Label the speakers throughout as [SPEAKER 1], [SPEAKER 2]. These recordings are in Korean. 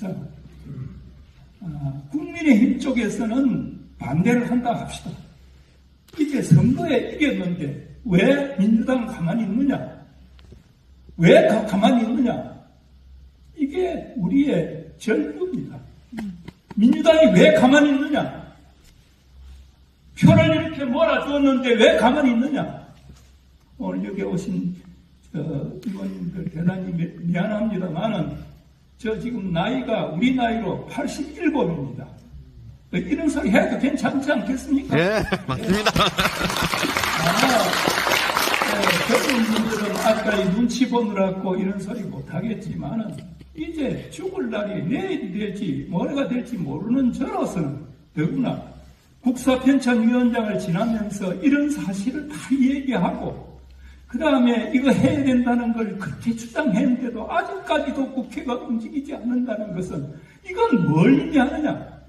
[SPEAKER 1] 자, 아, 국민의힘 쪽에서는 반대를 한다 합시다. 이게 선거에 이겼는데 왜 민주당 가만히 있느냐? 왜 가, 가만히 있느냐? 이게 우리의 절규입니다. 민주당이 왜 가만히 있느냐? 표를 이렇게 몰아주었는데 왜 가만히 있느냐? 오늘 여기 오신 저 의원님들 대단히 미- 미안합니다만은 저 지금 나이가 우리 나이로 87입니다. 이런 소리 해도 괜찮지 않겠습니까?
[SPEAKER 2] 예, 맞습니다.
[SPEAKER 1] 아마 어, 젊은 분들은 아까 이 눈치 보느라고 이런 소리 못하겠지만은 이제 죽을 날이 내일이 될지 모레가 될지 모르는 저로서는 더구나 국사편찬위원장을 지나면서 이런 사실을 다 얘기하고 그 다음에 이거 해야 된다는 걸 그렇게 주장했는데도 아직까지도 국회가 움직이지 않는다는 것은 이건 뭘 의미하느냐?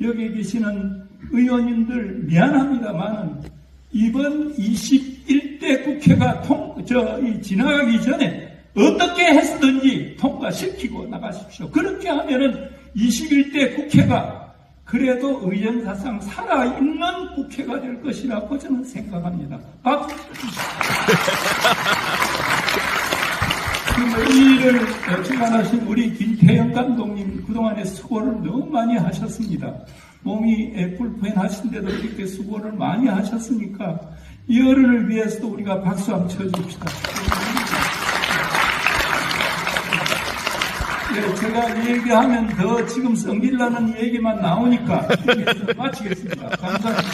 [SPEAKER 1] 여기 계시는 의원님들 미안합니다만은 이번 21대 국회가 통, 저, 이 지나가기 전에 어떻게 해서든지 통과시키고 나가십시오. 그렇게 하면은 21대 국회가 그래도 의정사상 살아있는 국회가 될 것이라고 저는 생각합니다. 박수 그리고 이 일을 주관하신 우리 김태형 감독님 그동안에 수고를 너무 많이 하셨습니다. 몸이 불편하신데도 이렇게 수고를 많이 하셨으니까 이 어른을 위해서도 우리가 박수 한번 쳐줍시다. 예, 제가 이 얘기하면 더 지금 성질나는 얘기만 나오니까 마치겠습니다. 감사합니다.